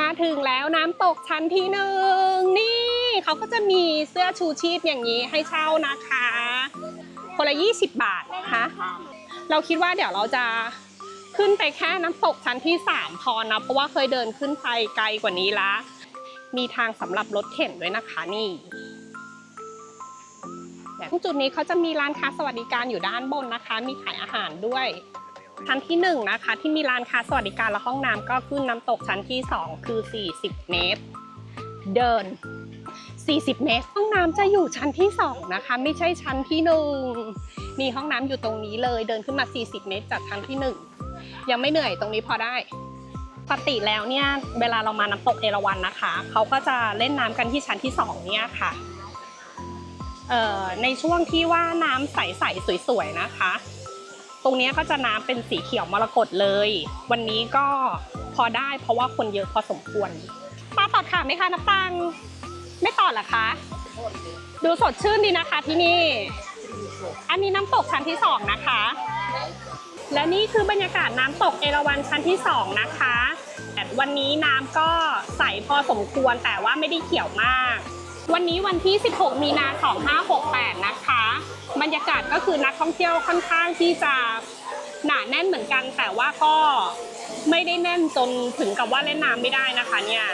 มาถึงแล้วน้ำตกชั้นที่หนึ่งนี่เขาก็จะมีเสื้อชูชีพอย่างนี้ให้เช่านะคะ คนละ 20 บาทนะคะเราคิดว่าเดี๋ยวเราจะขึ้นไปแค่น้ำตกชั้นที่ 3 พอนะ เพราะว่าเคยเดินขึ้นไปไกลกว่านี้ละ มีทางสำหรับรถเข็นด้วยนะคะนี่แต่ตรงจุดนี้เขาจะมีร้านค้าสวัสดิการอยู่ด้านบนนะคะ มีขายอาหารด้วย ชั้นที่หนึ่งนะคะที่มีร้านค้าสวัสดิการและห้องน้ำก็ขึ้นน้ำตกชั้นที่สองคือ 40 เมตร เดิน 40 เมตร ห้องน้ำจะอยู่ชั้นที่สองนะคะ ไม่ใช่ชั้นที่หนึ่งมีห้องน้ำอยู่ตรงนี้เลยเดินขึ้นมา 40 เมตรจากชั้นที่หนึ่งยังไม่เหนื่อยตรงนี้พอได้ปกติแล้วเนี่ยเวลาเรามาน้ำตกเอราวัณนะคะเขาก็จะเล่นน้ำกันที่ชั้นที่สองเนี่ยค่ะเอ่อในช่วงที่ว่าน้ำใสๆสวยๆนะคะ ตรงนี้ก็จะน้ำเป็นสีเขียวมรกตเลย วันนี้ก็พอได้เพราะว่าคนเยอะพอสมควรป้าตอดขาไหมคะน้ำตังไม่ตอดหรอคะ ดูสดชื่นดีนะคะที่นี่ อันนี้น้ำตกชั้นที่สองนะคะ และนี่คือบรรยากาศน้ำตกเอราวัณชั้นที่2นะคะแต่วันนี้น้ำก็ใสพอสมควรแต่ว่าไม่ได้เขียวมาก วันนี้วันที่ 16 มีนา 2568 นะคะ บรรยากาศก็คือนักท่องเที่ยวค่อนข้างที่จะหนาแน่นเหมือนกัน แต่ว่าก็ไม่ได้แน่นจนถึงกับว่าเล่นน้ำไม่ได้นะคะเนี่ย